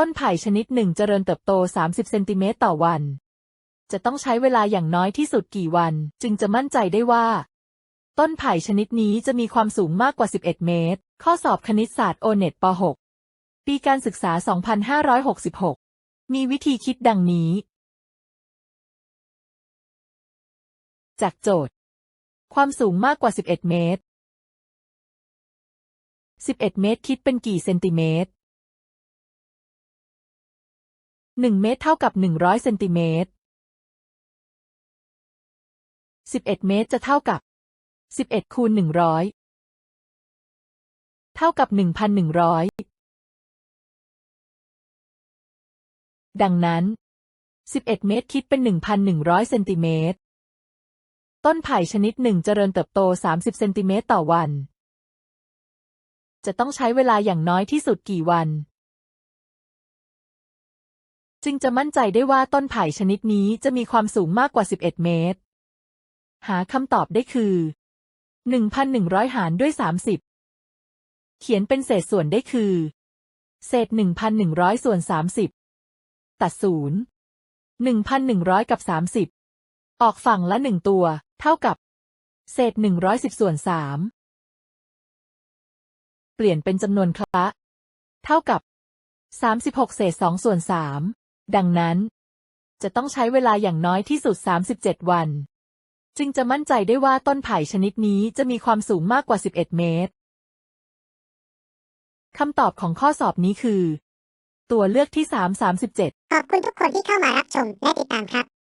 ต้นไผ่ชนิดหนึ่งเจริญเติบโต 30 เซนติเมตรต่อวัน จะต้องใช้เวลาอย่างน้อยที่สุดกี่วัน จึงจะมั่นใจได้ว่า ต้นไผ่ชนิดนี้จะมีความสูงมากกว่า 11 เมตร ข้อสอบคณิตศาสตร์โอเน็ตป .6 ปีการศึกษา 2566 มีวิธีคิดดังนี้ จากโจทย์ ความสูงมากกว่า 11 เมตร 11 เมตรคิดเป็นกี่เซนติเมตร 1 เมตรเท่ากับ 100 เซนติเมตร 11 เมตรจะเท่ากับ 11 คูณ 100 เท่ากับ 1,100 ดังนั้น 11 เมตรคิดเป็น 1,100 เซนติเมตร ต้นไผ่ชนิดหนึ่งเจริญเติบโต 30 เซนติเมตรต่อวัน จะต้องใช้เวลาอย่างน้อยที่สุดกี่วัน จึงจะมั่นใจได้ว่าต้นไผ่ชนิดนี้จะมีความสูงมากกว่า 11 เมตร หาคำตอบได้คือ 1,100 หารด้วย 30 เขียนเป็นเศษส่วนได้คือ เศษ 1,100 ส่วน 30 ตัดศูนย์1,100 กับ 30 ออกฝั่งละ1ตัว เท่ากับ เศษ 110 ส่วน 3 เปลี่ยนเป็นจำนวนคละ เท่ากับ36 เศษ2ส่วน3 ดังนั้น จะต้องใช้เวลาอย่างน้อยที่สุด 37 วัน จึงจะมั่นใจได้ว่าต้นไผ่ชนิดนี้จะมีความสูงมากกว่า 11 เมตรคำตอบของข้อสอบนี้คือ ตัวเลือกที่ 3 37 ขอบคุณทุกคนที่เข้ามารับชมและติดตามครับ